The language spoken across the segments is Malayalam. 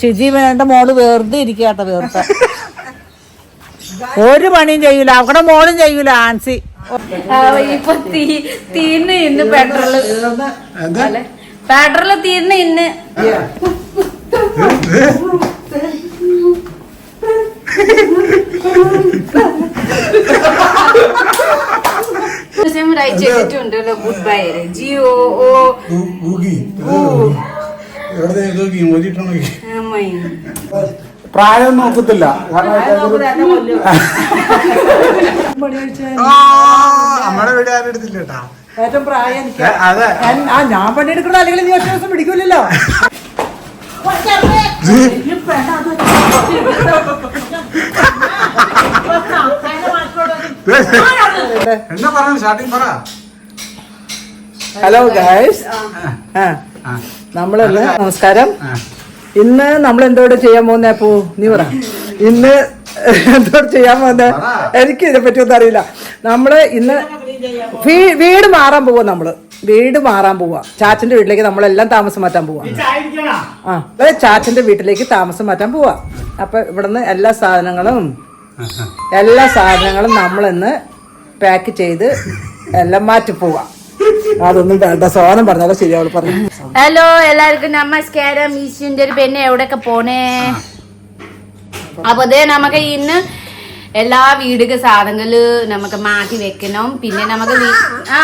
ഷിജി എന്റെ മോൾ വെറുതെ ഇരിക്കാട്ടോ വെറുതെ. ഒരു പണിയും ചെയ്യൂല. അവിടെ മോളും ചെയ്യൂല ആൻസി. ഇപ്പൊ തീ തീർന്ന് ഇന്ന് പെട്രോൾ. പെട്രോൾ തീർന്ന് ഇന്ന്. ഗുഡ് ബൈ ജിയോ ഓ പ്രായം നോക്കത്തില്ല. നമ്മുടെ വീട് ആരും എടുത്തില്ല കേട്ടാ. ഏറ്റവും പ്രായം എനിക്ക്. ആ ഞാൻ പണിയെടുക്കണോ അല്ലെങ്കിൽ നീ ഒറ്റ ദിവസം പിടിക്കൂലല്ലോ. എന്നാ പറഞ്ഞു സ്റ്റാർട്ടിങ് പറ. ഹലോ ഗായ്സ് ആ, നമ്മളല്ലേ നമസ്കാരം. ഇന്ന് നമ്മൾ എന്തോട് ചെയ്യാൻ പോകുന്ന അപ്പോ നീ പറ. ഇന്ന് എന്തോട് ചെയ്യാൻ പോകുന്ന? എനിക്ക് ഇതിനെ പറ്റി ഒന്നും അറിയില്ല. നമ്മൾ ഇന്ന് വീട് മാറാൻ പോവാ നമ്മൾ. വീട് മാറാൻ പോവാ. ചാച്ചന്റെ വീട്ടിലേക്ക് നമ്മളെല്ലാം താമസം മാറ്റാൻ പോവാ. ആ ചാച്ചന്റെ വീട്ടിലേക്ക് താമസം മാറ്റാൻ പോവാ. അപ്പൊ ഇവിടുന്ന് എല്ലാ സാധനങ്ങളും എല്ലാ സാധനങ്ങളും നമ്മളിന്ന് പാക്ക് ചെയ്ത് എല്ലാം മാറ്റി പോവാ. അതൊന്നും വേണ്ട. സോനം പറഞ്ഞാലോ ശരിയാവുള്ളൂ. പറഞ്ഞു. ഹലോ എല്ലാവർക്കും. നമസ്കാരം ഈശുവിന്റെ ഒരു പെണ്ണ് എവിടെയൊക്കെ പോണേ? അപ്പൊ അതേ നമുക്ക് ഇന്ന് എല്ലാ വീടുക സാധനങ്ങൾ നമുക്ക് മാറ്റി വെക്കണം. പിന്നെ നമുക്ക് ആ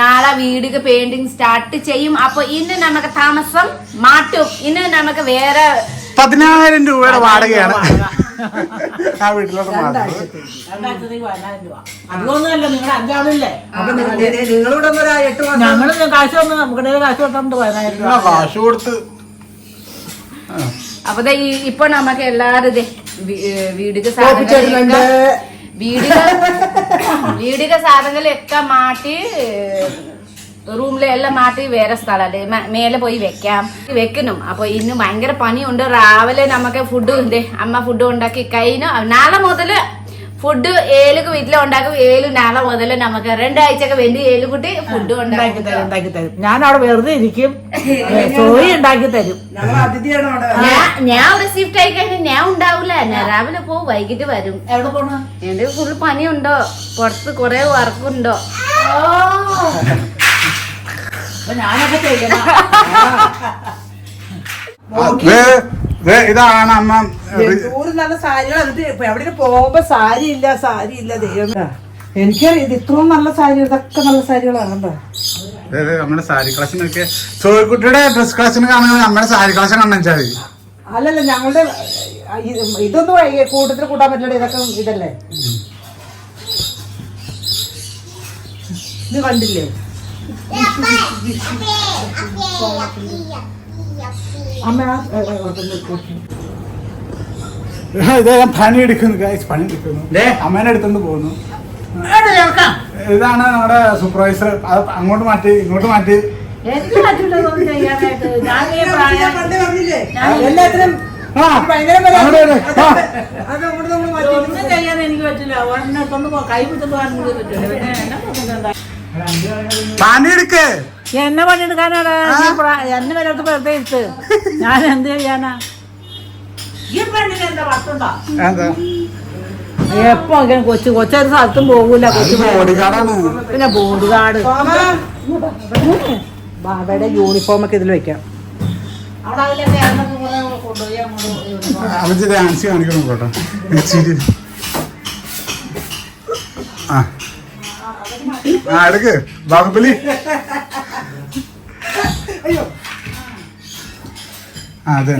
നാളെ വീടുക പെയിന്റിങ് സ്റ്റാർട്ട് ചെയ്യും. അപ്പൊ ഇന്ന് നമുക്ക് താമസം മാറ്റും. ഇന്ന് നമുക്ക് വേറെ പതിനായിരം രൂപയുടെ വാടകയാണ്. ആ വീട്ടിലോട്ട് മാറുന്നത് അതൊന്നുമല്ല നിങ്ങൾ അഞ്ചാളില്ലേ നിങ്ങളോട് എട്ട് ഞങ്ങൾ കാശ് വന്ന് നമുക്ക് കാശ് കൊടുത്തോണ്ട് പതിനായിരം ആ, കാശ് കൊടുത്ത് ആ. അപ്പൊ ദേ ഈ- ഇപ്പൊ നമുക്ക് എല്ലാരും ദേ വീ- ഏ, വീടിക. സാധനങ്ങളൊക്കെ വീടുക വീടുക സാധനങ്ങളൊക്കെ മാറ്റി എല്ലാം മാറ്റി വേറെ സ്ഥലല്ലേ മ- മേലെ പോയി വെക്കാം. വെക്കണം അപ്പൊ ഇന്ന് ഭയങ്കര പണിയുണ്ട്. രാവിലെ നമുക്ക് ഫുഡ് ഉണ്ട് അമ്മ ഫുഡ് ഉണ്ടാക്കി കഴിഞ്ഞു. നാളെ മുതൽ ഫുഡ് ഏലുക്ക് വീട്ടിൽ ഉണ്ടാക്കും. ഏലു നാളെ മുതൽ നമുക്ക് രണ്ടാഴ്ചക്ക് വേണ്ടി ഏലുകുട്ടി ഫുഡ് ഉണ്ടാക്കി തരും ഉണ്ടാക്കി തരും. ഞാൻ അവിടെ വെറുതെ ഇരിക്കും. സോയി ഉണ്ടാക്കി തരും. ഞാൻ ഞാൻ ഒരു ഷിഫ്റ്റ് ആയി കഴിഞ്ഞാൽ ഞാൻ ഉണ്ടാവില്ല ഞാൻ രാവിലെ പോവും വൈകിട്ട് വരും. എവിടെ പോണോ? എന്റെ ഫുൾ പണിയുണ്ടോ? പുറത്ത് കുറെ വർക്കുണ്ടോ അപ്പൊ ഇതാണ് അമ്മ നല്ല സാരികൾ എന്നിട്ട് എവിടെ പോകുമ്പോ സാരി ഇല്ല സാരി ഇല്ല ദൈവം എനിക്കറിയാം ഇത് ഇത്രയും നല്ല സാരി ഇതൊക്കെ നല്ല സാരികളാണ് നമ്മുടെ സാരി കളക്ഷൻ ഒക്കെ സോയിക്കുട്ടിയുടെ ഡ്രസ് കളക്ഷൻ കാണുന്നത് നമ്മുടെ സാരി കളക്ഷൻ കണ്ടാൽ മതി. അല്ലല്ല ഞങ്ങളുടെ ഇത് ഇതൊന്നും കൂട്ടത്തിൽ കൂട്ടാൻ പറ്റില്ല ഇതൊക്കെ ഇതല്ലേ? ഇത് കണ്ടില്ലേ? ഇത് ഞാൻ പണി എടുക്കുന്നു ഗൈസ് പണി എടുക്കുന്നു. ദേ. അമ്മേനെ അടുത്തുനിന്ന് പോകുന്നു. ഇതാണ് നമ്മുടെ സൂപ്പർവൈസർ അത് അങ്ങോട്ട് മാറ്റി ഇങ്ങോട്ട് മാറ്റി. എല്ലാത്തിനും. ഒന്നും ചെയ്യാൻ എനിക്ക് പറ്റില്ല. കൊണ്ട് കൈ വിട്ടു പോകാൻ കൂടി പറ്റില്ല. പിന്നെ എന്നെ? പണി എടുക്ക്. എന്നെ പണിയെടുക്കാനാണ് ഈ എന്നെ വരത്ത് വെറുതെ ഇരുത്ത്. ഞാൻ എന്ത് ചെയ്യാനാ? എപ്പോ അങ്ങനെ കൊച്ചു കൊച്ചൊരു സ്ഥലത്തും പോകൂല കൊച്ചു പിന്നെ ബോർഡ് കാർഡ് ബാബയുടെ യൂണിഫോം ഒക്കെ ഇതിൽ വെക്കാം. അവച്ച് ഡാൻസ് കാണിക്കണം കേട്ടോ. ആ. ആ എടുക്ക്. ബാഹുബലി അതെ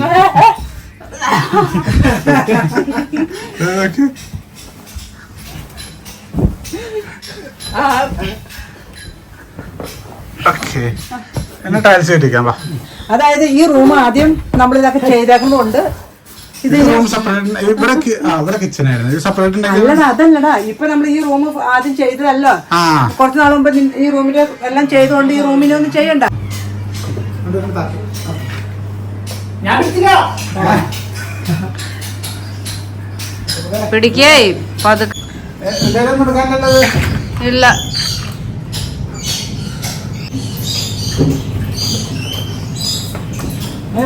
ഓക്കെ. എന്നെ ടൈൽസ് കെട്ടിക്കാം വാ. അതായത് ഈ റൂം ആദ്യം നമ്മൾ ഇതൊക്കെ ചെയ്തേക്കുന്നതുകൊണ്ട് ഇത് ഇത് റൂം സെപ്പറേറ്റ് ഇവിടെ കി- ആ ഇവിടെ കിച്ചൺ ആയിരുന്നു. ഇത് സെപ്പറേറ്റ് ഉണ്ടെങ്കിൽ അല്ലടാ അതല്ലടാ. ഇപ്പൊ നമ്മൾ ഈ റൂം ആദ്യം ചെയ്തതല്ലോ. കുറച്ച് നാൾ മുമ്പ് ഈ റൂമിൽ എല്ലാം ചെയ്തുകൊണ്ട് ഈ റൂമിലൊന്നും ചെയ്യണ്ട. പിടിക്കേ പതുക്കെ. ഇല്ല. ഏ,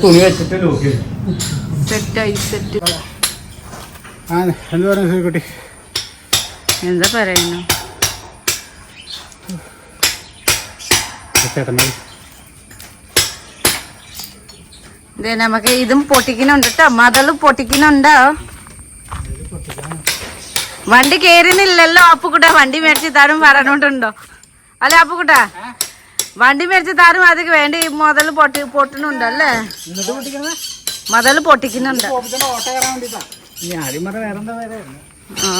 തുണി വെച്ചിട്ട് നോക്കി സെറ്റായി സെറ്റ് ആ എന്ത് പറയുന്നു ശ്രീകുട്ടി എന്താ പറയുന്നു? ഇതേ നമുക്ക് ഇതും പൊട്ടിക്കുന്നുണ്ട് കേട്ടോ മതളും പൊട്ടിക്കുന്നുണ്ടോ? വണ്ടി കേറുന്നില്ലല്ലോ അപ്പുക്കുട്ട. വണ്ടി മേടിച്ച് തരും പറഞ്ഞോണ്ടുണ്ടോ അല്ലെ അപ്പുക്കുട്ട? വണ്ടി മേടിച്ച താരം അതിക്ക് വേണ്ടി മുതൽ പൊട്ടി പൊട്ടണുണ്ട് അല്ലേ? മുതൽ പൊട്ടിക്കുന്നുണ്ട്. ആ.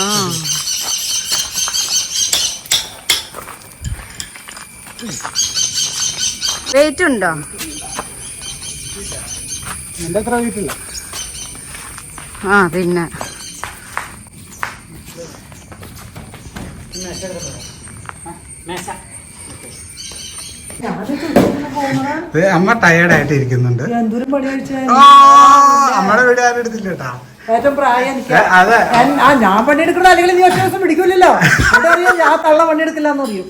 വെയിറ്റ് ഉണ്ടോ? ആ പിന്നെ. ദേ, അമ്മ ടയേർഡ് ആയിട്ട് ഇരിക്കുന്നുണ്ട് അമ്മയുടെ വീട് ആരും എടുത്തില്ല കേട്ടാ ഏറ്റവും പ്രായം എനിക്ക്. ഞാൻ- പണിയെടുക്കണ അല്ലെങ്കിൽ നീ ഒറ്റ ദിവസം പിടിക്കൂലല്ലോ? അതറിയാം ഞാൻ തള്ള പണിയെടുക്കില്ല എന്ന് പറയും.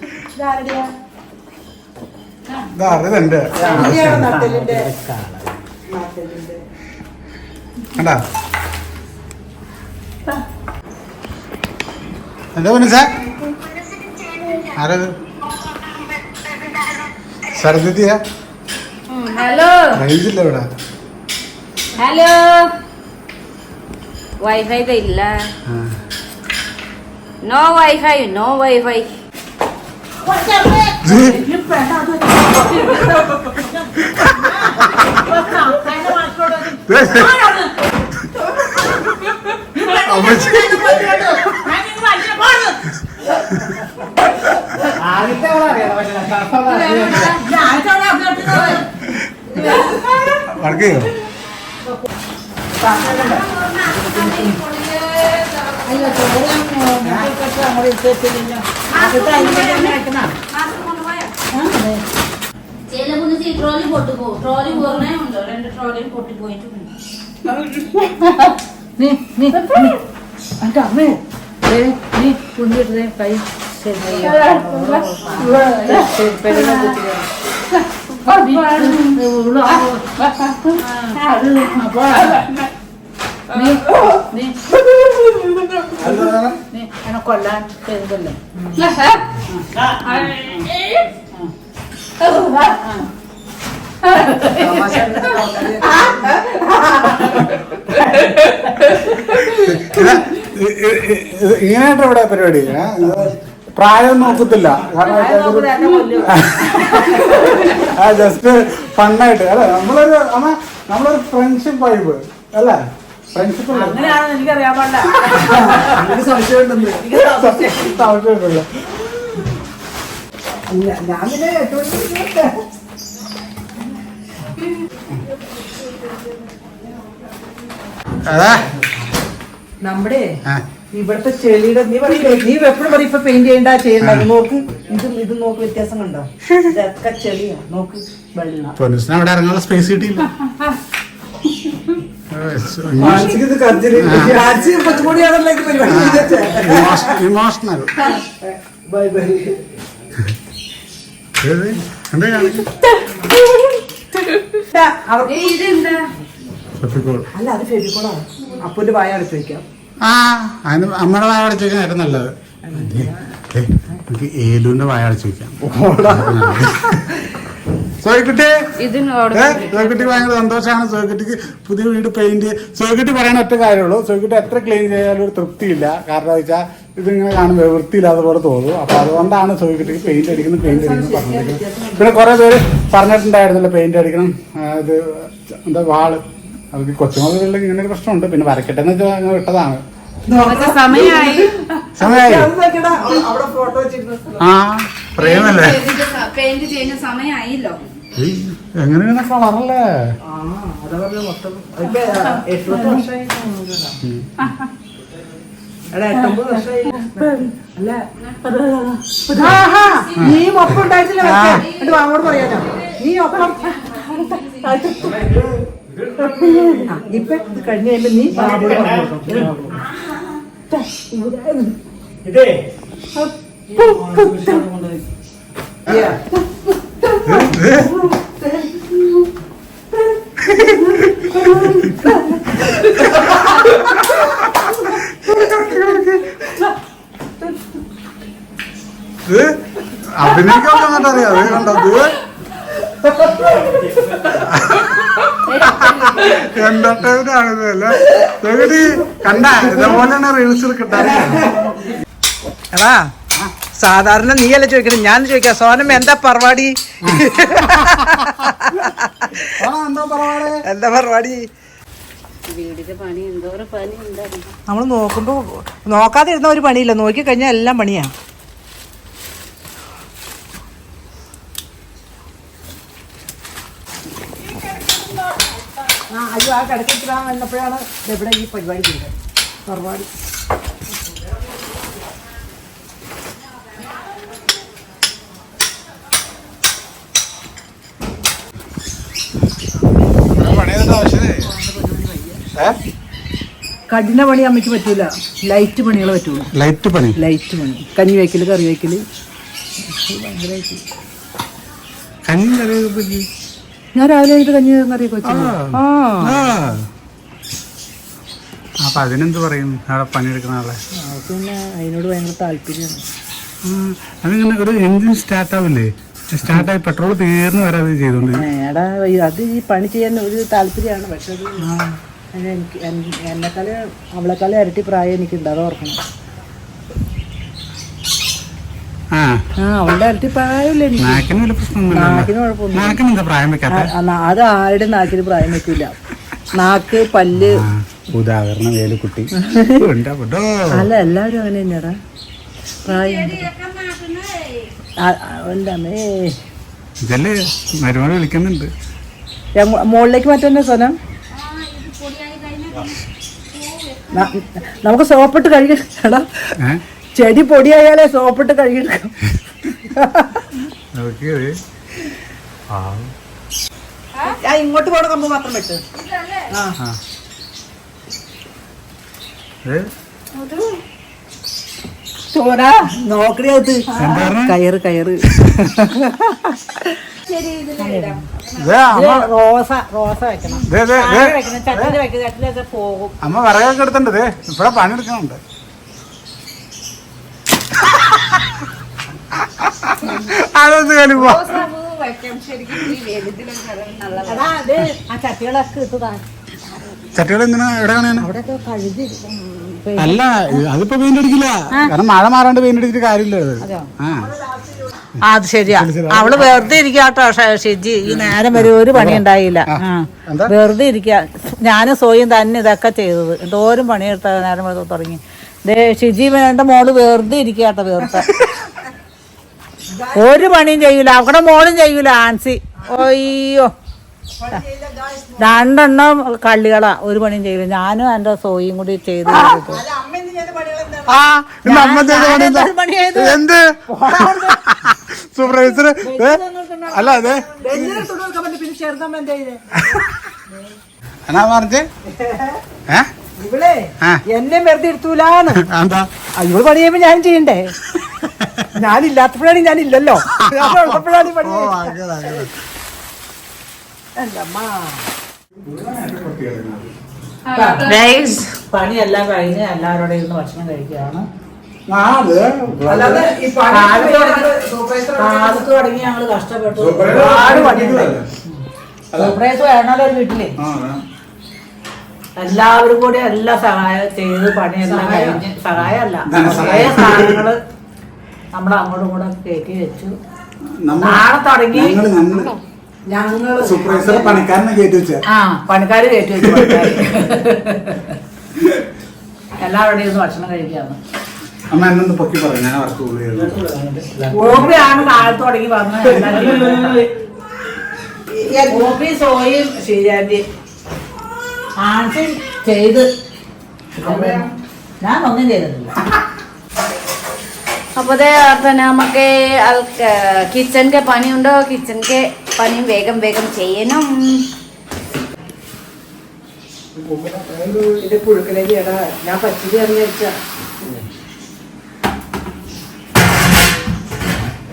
എന്താ മനസ്സാ ആരത്? സർദിത്തിയ ഹലോ. റേഞ്ചില്ല ഇവിടെ. ഹലോ. വൈഫൈ ഇല്ല. നോ വൈഫൈ നോ വൈഫൈ അമ്മച്ചി. വർക്ക് ചെയ്യോ? ചില ട്രോളി പോകും. ട്രോളി പോകണേ ഉണ്ടോ. രണ്ട് ട്രോളിയും പൊട്ടി പോയിട്ടുണ്ട്. നീ നീ. അമ്മേ. നീ കുഞ്ഞിട്ടേ കൈ കൊല്ലാൻ ചെയ്തല്ലേ ഇങ്ങനെയായിട്ട് ഇവിടെ പരിപാടി പ്രായം നോക്കത്തില്ല. കാരണം ജസ്റ്റ് ഫണ്ണായിട്ട് അല്ലെ? നമ്മളൊരു അമ്മ നമ്മളൊരു ഫ്രണ്ട്ഷിപ്പ് വൈബ് അല്ലേ? ഫ്രണ്ട്ഷിപ്പ് ഞാൻ- പിന്നെ എട്ട് മണിക്ക് നമ്മുടെ ഇവിടുത്തെ ചെളിയുടെ നീ പറയില്ലേ നീ എപ്പോഴും പറയും ഇപ്പൊ പെയിന്റ് ചെയ്യണ്ട ചെയ്യണ്ട? നോക്ക്. ഇത് ഇത് നോക്ക് വ്യത്യാസം കണ്ടോ ഇതൊക്കെ ചെളിയാ. നോക്ക് വെള്ളം. പൊന്നുസിന് അവിടെ ഇറങ്ങാനുള്ള സ്പേസ് കിട്ടിയില്ല. Emotional bye bye. അല്ല അത് ഫെവിക്കോളാണ്. ഒരു വായ അടുത്ത് വെക്കാം. ആ. അതിന് അമ്മയുടെ വായ അടച്ചു നല്ലത്. എനിക്ക് ഏലുവിന്റെ വായ അടച്ചു വെക്കാം. സോയിക്കുട്ടി? ഭയങ്കര സന്തോഷമാണ്. സോയിക്കുട്ടിക്ക് പുതിയ വീട് പെയിന്റ്. സോയിക്കുട്ടി പറയണ ഒറ്റ കാര്യമുള്ളൂ. സോയിക്കുട്ടി എത്ര ക്ലീൻ ചെയ്യാനും ഒരു തൃപ്തിയില്ല. കാരണം വെച്ചാൽ ഇതിങ്ങനെ കാണുമ്പോൾ വൃത്തിയില്ലാത്ത പോലെ തോന്നും. അപ്പൊ അതുകൊണ്ടാണ് സോയിക്കുട്ടിക്ക് പെയിന്റ് അടിക്കുന്നത് പെയിന്റ് അടിക്കുന്നത് പറഞ്ഞിരിക്കുന്നത്. പിന്നെ കുറെ പേര് പറഞ്ഞിട്ടുണ്ടായിരുന്നല്ലോ പെയിന്റ് അടിക്കണം. ഇത് എന്താ വാൾ. അത് കൊച്ചുമുതലുള്ള ഇങ്ങനെ ഒരു പ്രശ്നമുണ്ട്. പിന്നെ വരക്കട്ടെ എന്ന് വെച്ചാൽ അങ്ങനെ വിട്ടതാണ്. സമയമായി സമയമായി ആ പ്രേമല്ലേ? പെയിന്റ് ചെയ്യുന്ന സമയമായില്ലോ എങ്ങനെയാണ് കളറല്ലേ? നീ ഒപ്പം ഉണ്ടായിട്ടില്ല വാങ്ങോട് പറയാനോ നീ ഒപ്പം ഇപ്പൊ കഴിഞ്ഞ കഴിയുമ്പോ നീ അഭിനയിക്കാൻ വന്നിട്ടറിയാം അത് കണ്ടത് എന്റർടൈൻമെന്റ് ആണതല്ല കണ്ട? ഇതേപോലെയാണ് റീൽസ് കിട്ടാറ് എടാ സാധാരണ നീയല്ല ചോദിക്കണം? ഞാൻ ചോദിക്കാം. സോനം എന്താ പരിപാടി? എന്താ പരിപാടി? പണി എന്തോരം പണി ഉണ്ടായിരുന്നു. നമ്മൾ നോക്കുമ്പോ നോക്കാതെ ഇരുന്ന ഒരു പണിയില്ല. നോക്കി കഴിഞ്ഞാൽ എല്ലാം പണിയാ. അയ്യോ ആ കിടക്കിട്ട് വന്നപ്പോഴാണ് ഇവിടെ ഈ പരിപാടി ചെയ്തത്. പരിപാടി കഠിന പണി അമ്മയ്ക്ക് പറ്റൂല. ലൈറ്റ് പണികൾ പറ്റുള്ളൂ. ലൈറ്റ് പണി? ലൈറ്റ് പണി. കഞ്ഞി വയ്ക്കൽ കറി വയ്ക്കൽ കഞ്ഞി കറി ഞാൻ രാവിലെ ആയിട്ട് കഞ്ഞി വെച്ചു ആ. ആ. അപ്പൊ അതിനെന്ത് പറയും? അവിടെ പണിയെടുക്കുന്ന ആളെ. പിന്നെ അതിനോട് ഭയങ്കര താല്പര്യമാണ്. അതിങ്ങനെ ഒരു എഞ്ചിൻ സ്റ്റാർട്ട് ആവില്ലേ? സ്റ്റാർട്ടായി പെട്രോൾ തീർന്നു വരെ അത് ചെയ്തോണ്ട്. എടാ അത് ഈ പണി ചെയ്യാൻ ഒരു താല്പര്യമാണ്. പക്ഷെ അത് എനിക്ക് എന്നെക്കാളും അവളെക്കാളും ഇരട്ടി പ്രായം എനിക്കുണ്ട്. അത് ഓർക്കണം. ഇരട്ടി പ്രായമില്ല നാക്കിന് പ്രായം വെക്കാത്ത അത് ആരുടെ നാക്കിന് പ്രായം വെക്കില്ല നാക്ക് പല്ല്. ഉദാഹരണം വേലുക്കുട്ടി. അല്ല എല്ലാവരും അങ്ങനെ തന്നെയാടാ. പ്രായം. അമ്മേ. ഇതല്ലേ? വിളിക്കുന്നുണ്ട്. മുകളിലേക്ക് മാറ്റന്നെ സോനം? നമുക്ക് സോപ്പിട്ട് കഴുകിടാ ഏ? ചെടി പൊടിയായാലേ സോപ്പിട്ട് കഴുകിയെടുക്കാം. ഞാൻ ഇങ്ങോട്ട് പോണ കമ്പ് മാത്രം വെട്ട് ചോരാ പറഞ്ഞെ? കയറ് കയറ്. അമ്മ. വിറകൊക്കെ എടുത്തിട്ടുണ്ട് ഇപ്പഴാ ഇപ്പഴാ പണിയെടുക്കണുണ്ട് അതൊന്ന് ഇട്ടതാ. ചട്ടികൾ എന്തിനാ എവിടെ കാണാനാ അല്ല അതിപ്പോ പെയിന്റ് അടിക്കില്ല. കാരണം മഴ മാറാണ്ട് പെയിന്റ് അടിച്ചിട്ട് കാര്യമില്ല അത്. ആ. അത് ശരിയാ. അവൾ വെറുതെ ഇരിക്കാട്ടോ ഷിജി. ഈ നേരം വരെ ഒരു പണി ഉണ്ടായില്ല. വെറുതെ ഇരിക്ക. ഞാനും സോയും തന്നെ ഇതൊക്കെ ചെയ്തത്. എന്തോരം പണിയെടുത്ത നേരം വരെ തുടങ്ങി. ദേ ഷിജി വേണ്ട മോൾ വെറുതെ ഇരിക്കാട്ടോ വെറുതെ. ഒരു പണിയും ചെയ്യൂല. അവിടെ മോളും ചെയ്യൂല ആൻസി. അയ്യോ. രണ്ടെണ്ണം കള്ളികളാ. ഒരു പണിയും ചെയ്യൂല. ഞാനും എന്റെ സോയും കൂടി ചെയ്ത്. ആ പണി എന്താ? ചെയ്തു? സൂപ്പർവൈസർ അല്ല അതെ. എന്നാ പറഞ്ഞേ? ഏ? ഇവളെ ആ. എന്നെ വെറുതെ എടുത്തൂലാന്ന് ഇവൾ പണി ചെയ്യുമ്പോ ഞാൻ ചെയ്യണ്ടേ? ഞാനില്ലാത്തപ്പോഴാണ് ഞാൻ ഇല്ലല്ലോ. ഞാൻ ഉള്ളപ്പോഴാണ് ഈ പണി. പണിയെല്ലാം കഴിഞ്ഞ് എല്ലാവരോടും ഇരുന്ന് ഭക്ഷണം കഴിക്കുകയാണ്. കാലത്ത് തുടങ്ങി ഞങ്ങൾ കഷ്ടപ്പെട്ടു. ഒരുപാട് വേണമല്ലോ ഒരു വീട്ടിൽ. എല്ലാവരും കൂടി എല്ലാ സഹായം ചെയ്ത് പണിയെല്ലാം കഴിഞ്ഞ് സഹായമല്ല. കുറേ സാധനങ്ങൾ നമ്മൾ അങ്ങോട്ടും കൂടെ കയറ്റി വെച്ചു. നാളെ തുടങ്ങി. ഞങ്ങൾ ഞങ്ങൾ ഞങ്ങൾ സൂപ്പർവൈസർ പണിക്കാരനെ കയറ്റി വെച്ച. ആ പണിക്കാര് കയറ്റി വെച്ചു. എല്ലാവരുടെയും ഇരുന്ന് ഭക്ഷണം കഴിക്കാന്ന്. അമ്മ എന്നൊന്ന് പൊക്കി പറഞ്ഞു ഞാൻ അവർക്ക് കൂടി ചെയ്തു ഗോപിയാണ് കാലത്ത് തുടങ്ങി വന്നത് ഗോപി സോയും ശ്രീജാന്തി ആൻസി ചെയ്ത്. ഞാൻ ഒന്നും ചെയ്തിട്ടില്ല. അപ്പോൾ പിന്നെ നമുക്ക് കിച്ചന്റെ ഉണ്ടോ കിച്ചൺ के പണി വേഗം വേഗം ചെയ്യണം. ഇത് പുഴുക്കലേക്ക് എടാ ഞാൻ പച്ചരി അറിഞ്ഞ വെച്ച.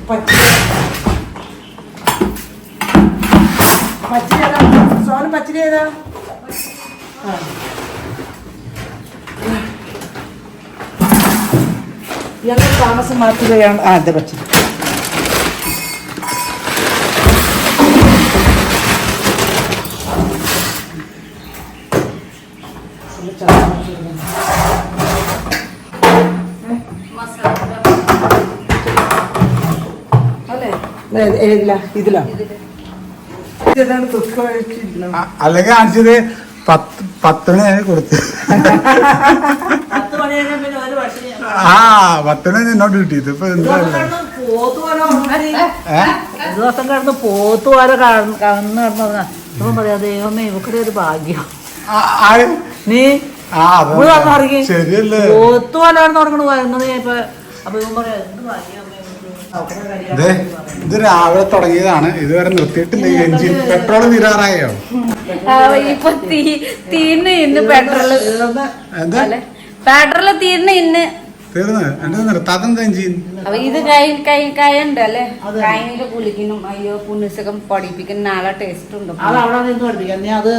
പച്ചരി. പച്ചിരി ഏതാ? സോനം പച്ചിരി ഏതാ? ആ. ഇയാളുടെ താമസം മാറ്റുകയാണ് ആ അതെ അ- അല്ലെങ്കിൽ കാണിച്ചത് പത്ത് പത്തിന് ഞാൻ കൊടുത്ത്. ആ പത്തിന് എന്നോട് കിട്ടിയത് ഇപ്പൊ എന്താ ഏ? ദിവസം കിടന്ന് പോത്ത് പോലെ കന്ന് കിടന്നു അപ്പം പറയാ ദൈവമേ ഇവക്കടെ ഒരു ഭാഗ്യം? നീ. ശരിയല്ലേ? പോത്ത് കിടന്ന് വരുന്നത് ഞാൻ ഇപ്പൊ അപ്പൊ ഇവൻ പറയാ എന്ത് ഭാഗ്യം? അമ്മേ ഇവക്ക്." ഇത് ഇത് രാവിലെ തുടങ്ങിയതാണ്. ഇതുവരെ നിർത്തിയിട്ടില്ല ഈ എഞ്ചിൻ. പെട്രോൾ തീരാറായോ? ഇപ്പൊ തീർന്ന് ഇന്ന് എന്താ? പെട്രോൾ പെട്രോൾ തീർന്ന് ഇന്ന്. തീർന്ന്? എന്റെ നിർത്താത്തെന്താ എഞ്ചിൻ? ഇത് കൈ കൈ കൈയുണ്ട് അല്ലേ? കൈനിൽ കുളിക്കണം അയ്യോ പുണ്യസകം പഠിപ്പിക്കുന്ന നാളെ ടേസ്റ്റ് ഉണ്ട്. അത് അവിടെ നിന്ന് പഠിപ്പിക്കാം. നീ അത്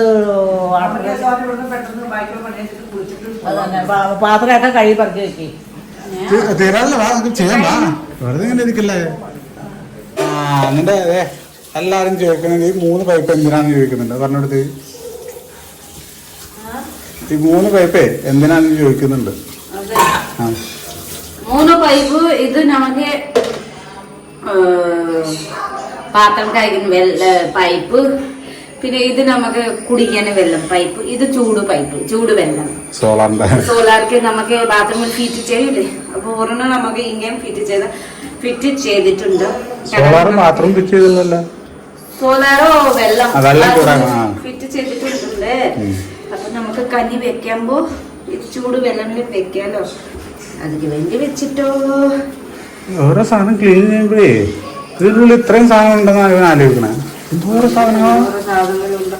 പാത്രമൊക്കെ കഴുകി പറക്കി വെക്കി. തീരാറില്ല വാ നമുക്ക് ചെയ്യാം വാ. വെറുതെ ഇങ്ങനെ ഇരിക്കല്ലേ? ആ എന്നിട്ട് അതെ എല്ലാരും ചോദിക്കുന്നത് ഈ മൂന്ന് പൈപ്പ് എന്തിനാന്ന് ചോദിക്കുന്നുണ്ട്. പറഞ്ഞെടുത്ത് ഈ മൂന്ന് പൈപ്പേ എന്തിനാന്ന് ചോദിക്കുന്നുണ്ട്. ആ. മൂന്ന് പൈപ്പ് ഇത് നമുക്ക് പാത്രം കഴിക്കുന്ന പൈപ്പ് പിന്നെ ഇത് നമുക്ക് കുടിക്കാൻ വെള്ളം പൈപ്പ്. ഇത് ചൂട് പൈപ്പ് ചൂട് വെള്ളം. സോളാർ സോളാർക്ക് നമുക്ക് ബാത്റൂമിൽ ഫിറ്റ് ചെയ്യില്ലേ അപ്പൊ ഒരെണ്ണം നമുക്ക് ഇങ്ങനെ ഫിറ്റ് ചെയ്ത ഫിറ്റ് ചെയ്തിട്ടുണ്ട്. സോളാർ മാത്രം ഫിറ്റ് ചെയ്തില്ലല്ലോ സോളാറോ വെള്ളം. വെള്ളം ഫിറ്റ് ചെയ്തിട്ടുണ്ട്. അപ്പൊ നമുക്ക് കഞ്ഞി വെക്കുമ്പോ ഇത് ചൂട് വെള്ളത്തിൽ വെക്കാലോ. അതിന് വേണ്ടി വെച്ചിട്ടോ. ഓരോ സാധനം ക്ലീൻ ചെയ്യുമ്പോഴേ ഇതിനുള്ളിൽ ഇത്രയും സാധനം ഉണ്ടെന്നാണ് ഇവൻ ആലോചിക്കണേ. എന്തോരോ സാധനങ്ങളാണ് സാധനങ്ങളുണ്ട്.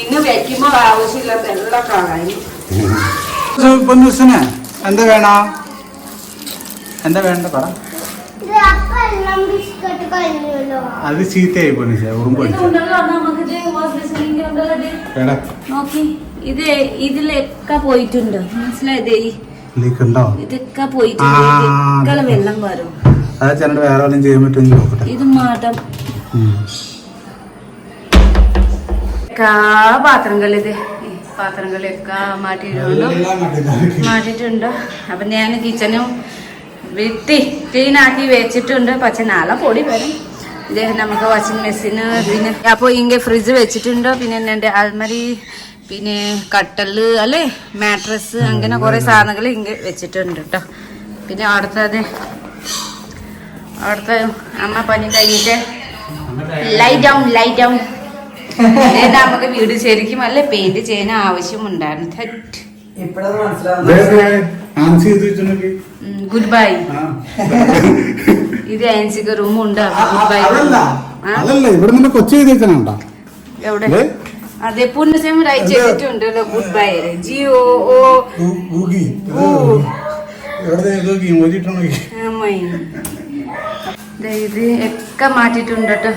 ഇന്ന് വെക്കുമ്പോ ആവശ്യമില്ലാത്ത എല്ലാ കളയും. പൊന്നുസിന് എന്താ വേണ? എന്താ വേണ്ട പറ. അത് ചീത്തയായി പൊന്നുസേ ഉറുമ്പ് എടാ. നോക്കി ഇത് ഇതിലൊക്കെ പോയിട്ടുണ്ട്. മനസ്സിലായത്? ലീക്ക് ഉണ്ടോ ഇതൊക്കെ പോയിട്ടുണ്ട്. ആ, ഇതൊക്കെ വെള്ളം വരും. അത് ചേട്ടൻ വേറെ വല്ലതും ചെയ്യാൻ നോക്കട്ടെ. ഇത് മാറ്റം ഉം. കാ പാത്രങ്ങളിത് പാത്രങ്ങളൊക്കെ മാറ്റിയിട്ടുണ്ടോ. മാറ്റിയിട്ടുണ്ട്. അപ്പൊ ഞാൻ കിച്ചനും വെട്ടി ക്ലീൻ ആക്കി വെച്ചിട്ടുണ്ട്. പക്ഷെ നാളെ പൊടി വരും. ഇദ്ദേഹം നമുക്ക് വാഷിംഗ് മെഷീന് പിന്നെ അപ്പോൾ ഇങ്ങനെ ഫ്രിഡ്ജ് വെച്ചിട്ടുണ്ട്. പിന്നെ എന്റെ അൽമരി പിന്നെ കട്ടൽ അല്ലേ? മാട്രസ് അങ്ങനെ കുറേ സാധനങ്ങൾ ഇങ്ങ വെച്ചിട്ടുണ്ട് കേട്ടോ പിന്നെ അടുത്തത് അടുത്ത അമ്മ പണി കഴിഞ്ഞിട്ട് ലൈറ്റ് ഡൗൺ ലൈറ്റ് ഡൗൺ നമുക്ക് വീട് ശരിക്കും അല്ല പെയിന്റ് ചെയ്യാൻ ആവശ്യമുണ്ടായിരുന്നു. തെറ്റ് ഗുഡ് ബൈ ഇത് ആൻസിക്ക് റൂം ഉണ്ട് ഗുഡ് ബൈ അതല്ല. ഇവിടെ നിന്ന് കൊച്ചി എഴുതിയിട്ടുണ്ടോ എവിടെ. അതെ പൂർണസേം റൈറ്റ് ചെയ്തിട്ടുണ്ടല്ലോ ഗുഡ് ബൈ ജി ഓ ഓ. ഇത് ഒക്കെ മാറ്റിട്ടുണ്ട് കേട്ടോ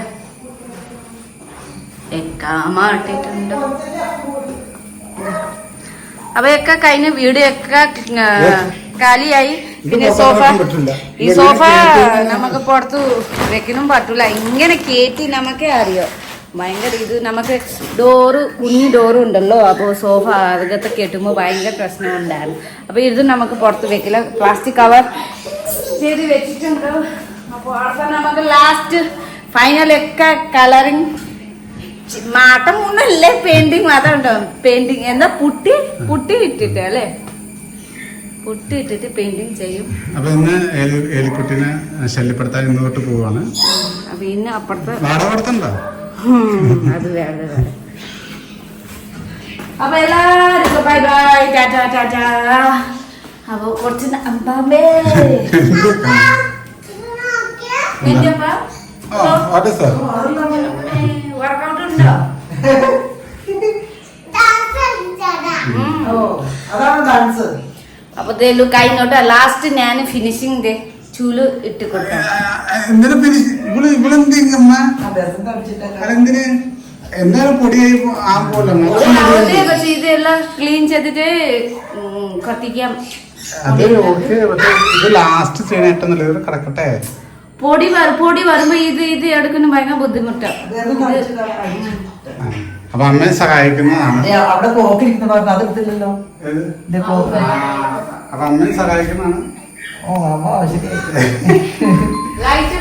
ഒക്കെ അപ്പൊ അവയൊക്കെ കഴിഞ്ഞ വീട് ഒക്കെ കാലിയായി. പിന്നെ സോഫ ഈ സോഫ നമുക്ക് പുറത്ത് വെക്കണം പറ്റൂല. ഇങ്ങനെ കേറ്റി നമുക്കേ അറിയോ? ഭയങ്കര ഇത് നമുക്ക് ഡോറ് കുഞ്ഞു ഡോറും ഉണ്ടല്ലോ. അപ്പോൾ സോഫ അകത്ത് കെട്ടുമ്പോൾ ഭയങ്കര പ്രശ്നം ഉണ്ടായിരുന്നു അപ്പോൾ ഇത് നമുക്ക് പുറത്ത് വെക്കില്ല പ്ലാസ്റ്റിക് കവർ ചെയ്ത് വെച്ചിട്ടുണ്ട്. അപ്പോൾ അവിടെ നമുക്ക് ലാസ്റ്റ് ഫൈനൽ ഒക്കെ കളറിങ് മാട്ടം മൂന്നല്ലേ? പെയിന്റിങ് മാത്രം ഉണ്ടോ? പെയിന്റിങ് എന്താ പുട്ടി? പുട്ടി ഇട്ടിട്ട് അല്ലേ? പുട്ടി ഇട്ടിട്ട് പെയിന്റിങ് ചെയ്യും. അപ്പൊ ഇന്ന് എലിക്കുട്ടിനെ ശല്യപ്പെടുത്താൻ ഇന്ന് തൊട്ട് പോവാണ്. അപ്പൊ ഇന്ന് അപ്പുറത്തെ വാടക കൊടുത്തണ്ടോ ഉം, അത് വേറെ അപ്പൊ എല്ലാവർക്കും ബൈ ബൈ ടാറ്റാ ടാറ്റാ അപ്പൊ കുറച്ച് എന്റെപ്പാ ഓക്കെ സാർ വർക്കൗട്ട് ഉണ്ടോ ഡാൻസ് കളിച്ചതാ ഓ അതാണ് ഡാൻസ്. അപ്പൊ കഴിഞ്ഞോട്ടെ ലാസ്റ്റ് ഞാൻ ഫിനിഷിംഗ് ദേ ചൂൽ ഇട്ട് എന്തായാലും പൊടിയായി പക്ഷെ ഇതെല്ലാം ക്ലീൻ ചെയ്തിട്ട് കത്തിക്കാം. അത് ഓക്കെ. പക്ഷെ ഇത് ലാസ്റ്റ് ചെയ്യണ ഏറ്റവും കിടക്കട്ടെ. പൊടി പൊടി വരുമ്പോ ഇത് ഇത് എടുക്കുന്ന ഭയങ്കര ബുദ്ധിമുട്ടാണ് അപ്പൊ അമ്മയെ സഹായിക്കുന്നതാണ്. അവിടെ പറഞ്ഞു അത് എടുത്തില്ലല്ലോ. അപ്പൊ അമ്മയെ സഹായിക്കുന്നതാണ്. ഓ അമ്മ ശരി